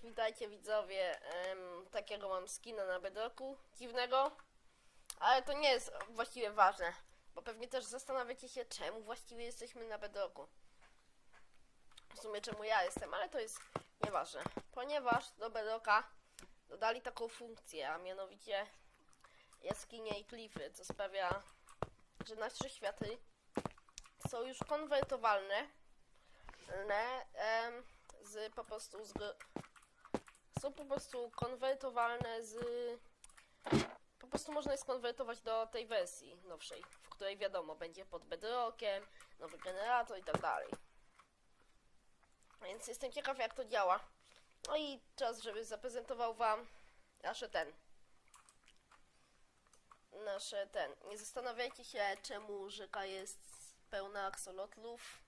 Cześć, witajcie widzowie. Takiego mam skina na bedroku, dziwnego, ale to nie jest właściwie ważne, bo pewnie też zastanawiacie się, czemu właściwie jesteśmy na bedroku. W sumie czemu ja jestem, ale to jest nieważne, ponieważ do bedroka dodali taką funkcję, a mianowicie jaskinie i klify, co sprawia, że nasze światy są już konwertowalne ne, em, z po prostu z są po prostu konwertowalne z po prostu można je skonwertować do tej wersji nowszej, w której wiadomo będzie pod bedrockiem, nowy generator i tak dalej. Więc jestem ciekaw jak to działa. No i czas, żeby zaprezentował wam nasze ten nasze ten. Nie zastanawiajcie się czemu rzeka jest pełna aksolotlów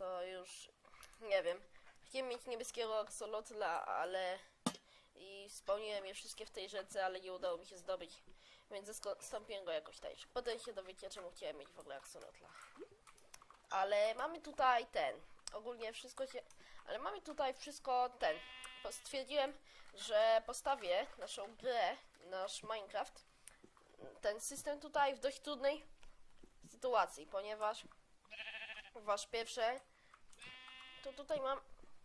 to już nie wiem. Chciałem mieć niebieskiego axolotla, ale i spełniłem je wszystkie w tej rzece, ale nie udało mi się zdobyć, więc zastąpiłem go jakoś tańszy. Potem się dowiecie, czemu chciałem mieć w ogóle axolotla. Ale mamy tutaj ten. Ogólnie wszystko się. Ale mamy tutaj wszystko ten. Stwierdziłem, że postawię naszą grę, nasz Minecraft, ten system tutaj w dość trudnej sytuacji, ponieważ wasz pierwsze to tutaj mam,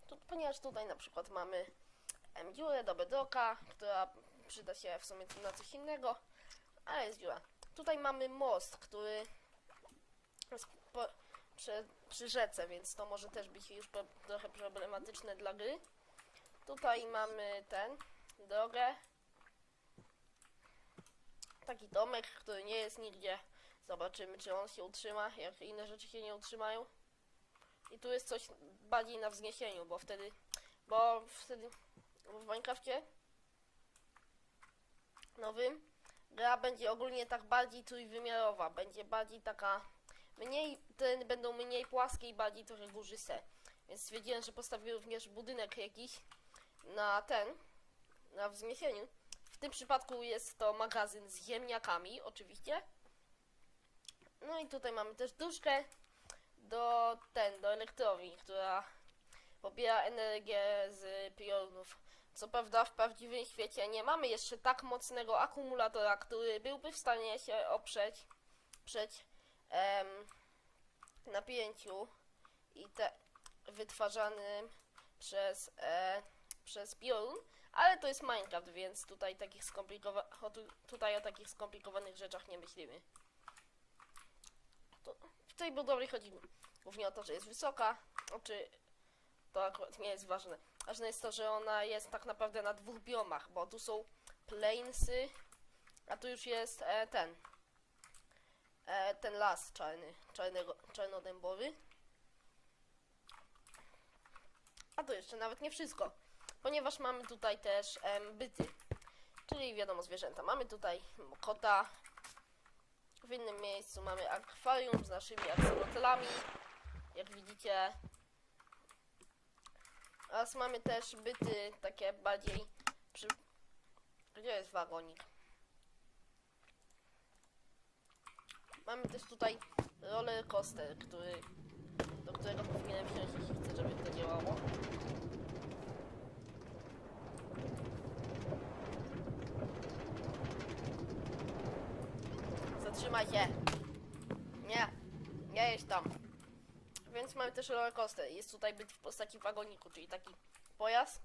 to, ponieważ tutaj na przykład mamy em, do bedrocka, która przyda się w sumie na coś innego, ale jest dziura. Tutaj mamy most, który jest po, przy, przy rzece, więc to może też być już pro, trochę problematyczne dla gry. Tutaj mamy ten, drogę. Taki domek, który nie jest nigdzie. Zobaczymy, czy on się utrzyma, jak inne rzeczy się nie utrzymają. I tu jest coś bardziej na wzniesieniu, bo wtedy, bo wtedy w Minecrafcie nowym gra będzie ogólnie tak bardziej trójwymiarowa, będzie bardziej taka mniej, tereny będą mniej płaskie i bardziej trochę górzyste. Więc stwierdziłem, że postawię również budynek jakiś na ten, na wzniesieniu. W tym przypadku jest to magazyn z ziemniakami, oczywiście. No i tutaj mamy też duszkę do ten, do elektrowni, która pobiera energię z piorunów. Co prawda w prawdziwym świecie nie mamy jeszcze tak mocnego akumulatora, który byłby w stanie się oprzeć przed em, napięciu i te wytwarzanym przez, e, przez piorun, ale to jest Minecraft, więc tutaj takich skomplikowa- tutaj o takich skomplikowanych rzeczach nie myślimy. W tej budowie chodzi głównie o to, że jest wysoka, znaczy to akurat nie jest ważne. Ważne jest to, że ona jest tak naprawdę na dwóch biomach, bo tu są plainsy, a tu już jest e, ten e, ten las czarny, czarnego, czarnodębowy. A to jeszcze nawet nie wszystko, ponieważ mamy tutaj też em, byty, czyli wiadomo zwierzęta. Mamy tutaj kota, w innym miejscu mamy akwarium z naszymi aksolotlami, jak widzicie. Oraz mamy też byty takie bardziej przy... Gdzie jest wagonik? Mamy też tutaj roller coaster, który, do którego powinienem wziąć, jeśli chcę, żeby to działało. Zatrzymaj się! Nie, nie jest tam. Więc mamy też roller coaster. Jest tutaj byt w postaci wagoniku, czyli taki pojazd.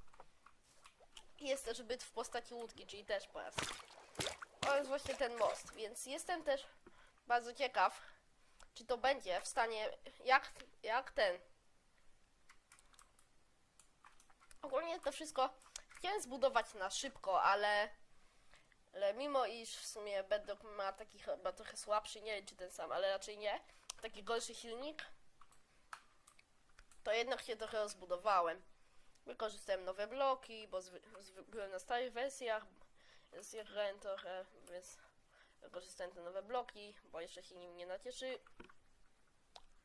Jest też byt w postaci łódki, czyli też pojazd. To jest właśnie ten most, więc jestem też bardzo ciekaw, czy to będzie w stanie, jak, jak ten. Ogólnie to wszystko chciałem zbudować na szybko, ale, ale mimo iż w sumie Bedrock ma taki chyba trochę słabszy, nie wiem czy ten sam, ale raczej nie, taki gorszy silnik, to jednak się trochę rozbudowałem. Wykorzystałem nowe bloki, bo byłem na starych wersjach, grałem trochę, więc wykorzystałem te nowe bloki, bo jeszcze się nim nie nacieszy.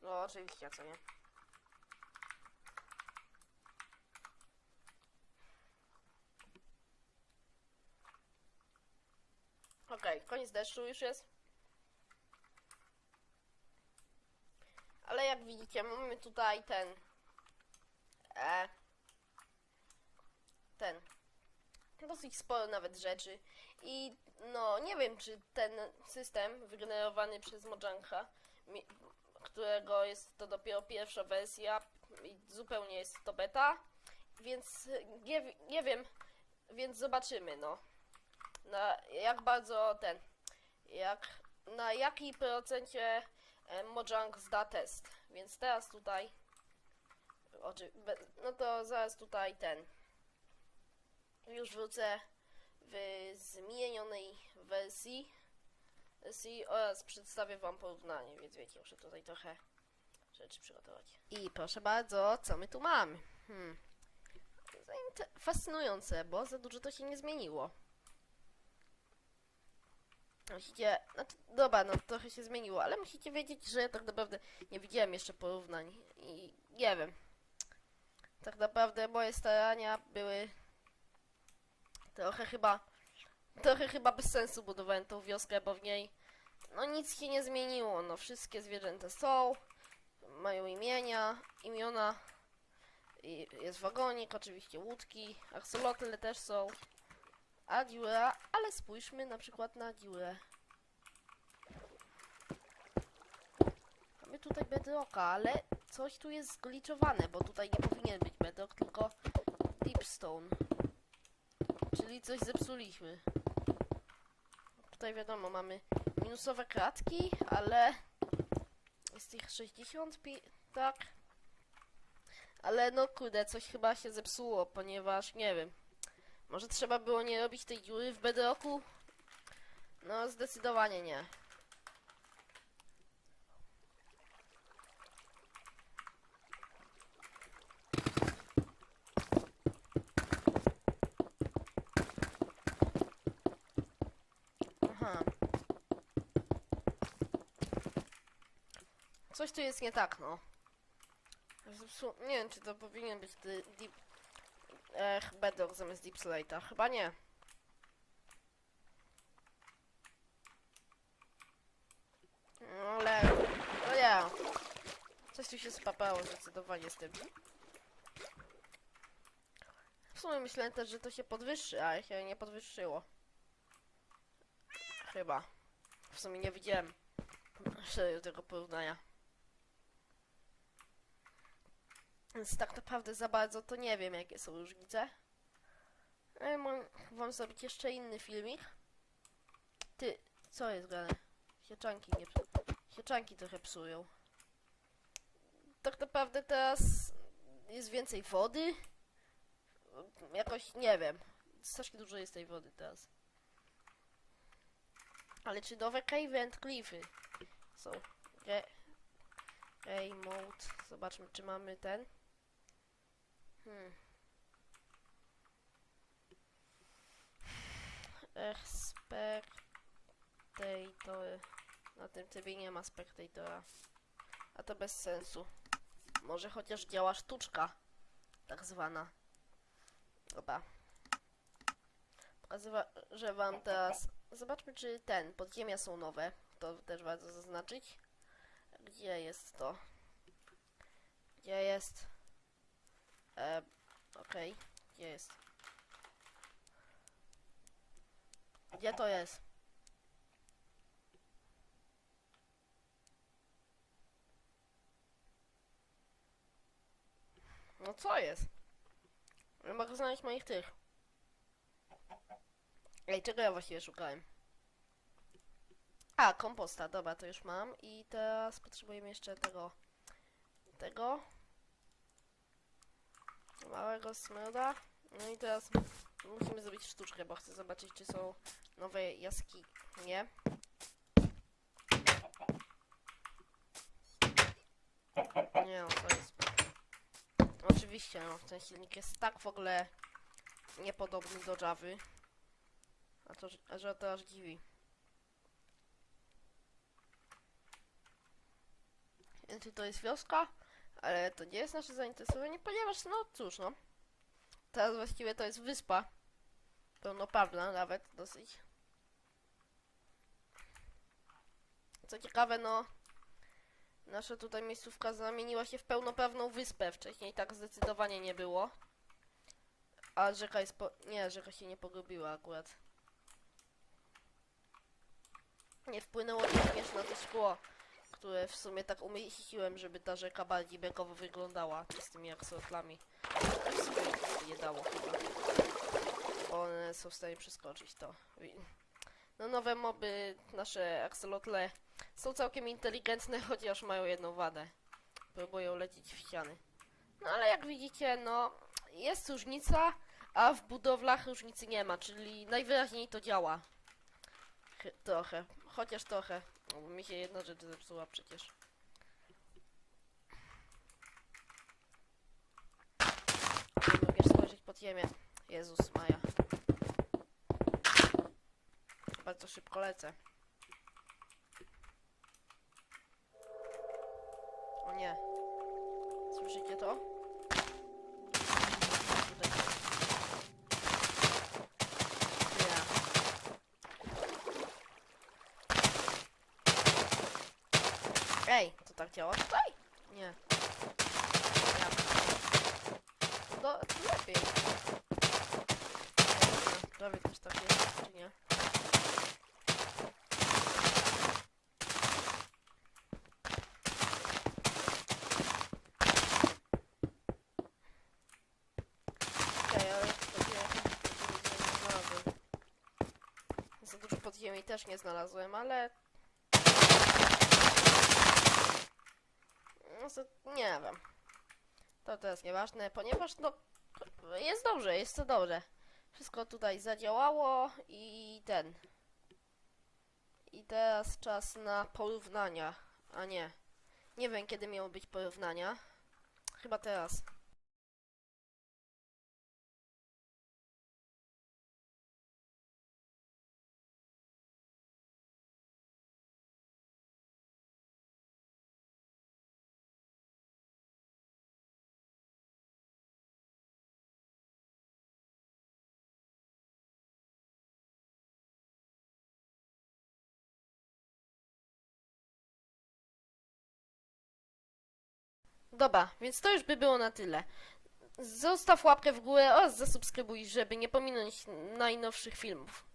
No oczywiście, co nie. Okej, koniec deszczu już jest. Ale jak widzicie, mamy tutaj ten. E, dosyć sporo nawet rzeczy. I no, nie wiem, czy ten system wygenerowany przez Mojanka, którego jest to dopiero pierwsza wersja i zupełnie jest to beta, więc nie, nie wiem, więc zobaczymy, no. Na jak bardzo ten, jak, na jaki procencie e, Mojang zda test. Więc teraz tutaj, oczy, no to zaraz tutaj ten, już wrócę w zmienionej wersji, wersji oraz przedstawię wam porównanie, więc wiecie, muszę tutaj trochę rzeczy przygotować. I proszę bardzo, co my tu mamy? Hmm. Fascynujące, bo za dużo to się nie zmieniło. Musicie, znaczy, dobra, no trochę się zmieniło, ale musicie wiedzieć, że ja tak naprawdę nie widziałem jeszcze porównań i nie wiem. Tak naprawdę moje starania były trochę chyba, trochę chyba bez sensu budowałem tą wioskę, bo w niej no nic się nie zmieniło, no wszystkie zwierzęta są, mają imienia, imiona, jest wagonik, oczywiście łódki, aksolotle też są, a dziura, ale spójrzmy na przykład na dziurę. Mamy tutaj bedrocka, ale coś tu jest zgliczowane, bo tutaj nie powinien być bedrock, tylko deepstone. Czyli coś zepsuliśmy. Tutaj wiadomo, mamy minusowe kratki, ale jest ich 60, pi- tak. Ale no kurde, coś chyba się zepsuło, ponieważ nie wiem. Może trzeba było nie robić tej dziury w bedrocku? No zdecydowanie nie. Coś tu jest nie tak, no. Nie wiem, czy to powinien być deep... Ech, bedrock zamiast deep slate'a. Chyba nie. No, ale... No nie. Coś tu się spapało zdecydowanie z tym. W sumie myślałem też, że to się podwyższy, ale się nie podwyższyło. Chyba. W sumie nie widziałem tego porównania. Więc tak naprawdę za bardzo to nie wiem, jakie są różnice. Ale mam wam zrobić jeszcze inny filmik. Ty, co jest grane? Sieczanki nie Sieczanki trochę psują. Tak naprawdę teraz jest więcej wody. Jakoś, nie wiem. Strasznie dużo jest tej wody teraz. Ale czy nowe Cave Cliffy są? Re Ray mode. Zobaczmy, czy mamy ten. Hmm. Ech, spectator. Na tym trybie nie ma spectatora. A to bez sensu. Może chociaż działa sztuczka. Tak zwana. Dobra. Pokazywa, że wam teraz... Zobaczmy, czy ten, podziemia są nowe. To też warto zaznaczyć. Gdzie jest to? Gdzie jest? E, Okej, gdzie jest? Gdzie to jest? No co jest? Nie mogę znaleźć moich tych. Ej, czego ja właściwie szukałem? A, komposta, dobra, to już mam. I teraz potrzebujemy jeszcze tego. Tego. Małego smroda. No i teraz musimy zrobić sztuczkę, bo chcę zobaczyć, czy są nowe jaskinie. Nie no, to jest... Oczywiście, no, ten silnik jest tak w ogóle niepodobny do Javy. A to, że- to aż dziwi. Więc to jest wioska, ale to nie jest nasze zainteresowanie, ponieważ, no cóż, no. Teraz właściwie to jest wyspa. Pełnoprawna nawet, dosyć. Co ciekawe, no. Nasza tutaj miejscówka zamieniła się w pełnoprawną wyspę. Wcześniej tak zdecydowanie nie było. A rzeka jest po... Nie, rzeka się nie pogubiła akurat. Nie wpłynęło również na to szkło, które w sumie tak umieściłem, żeby ta rzeka bardziej bekowo wyglądała z tymi aksotlami. W sumie nie dało chyba. Bo one są w stanie przeskoczyć to. No nowe moby, nasze axolotle są całkiem inteligentne, chociaż mają jedną wadę. Próbują lecieć w ściany. No ale jak widzicie, no jest różnica, a w budowlach różnicy nie ma, czyli najwyraźniej to działa. Trochę, chociaż trochę. No, bo mi się jedna rzecz zepsuła przecież. Nie mogę spojrzeć pod ziemię. Jezus Maja. Bardzo szybko lecę. O nie. Słyszycie to? Tutaj. Nie. Ej, to tak działa tutaj? Nie. Ja. To, to lepiej. Prawie też tak jest, czy nie? Za dużo podziemi też nie znalazłem, ale... Nie wiem. To teraz nieważne, ponieważ no... Jest dobrze, jest to dobrze. Wszystko tutaj zadziałało i ten... I teraz czas na porównania. A nie. Nie wiem kiedy miały być porównania. Chyba teraz. Dobra, więc to już by było na tyle. Zostaw łapkę w górę oraz zasubskrybuj, żeby nie pominąć najnowszych filmów.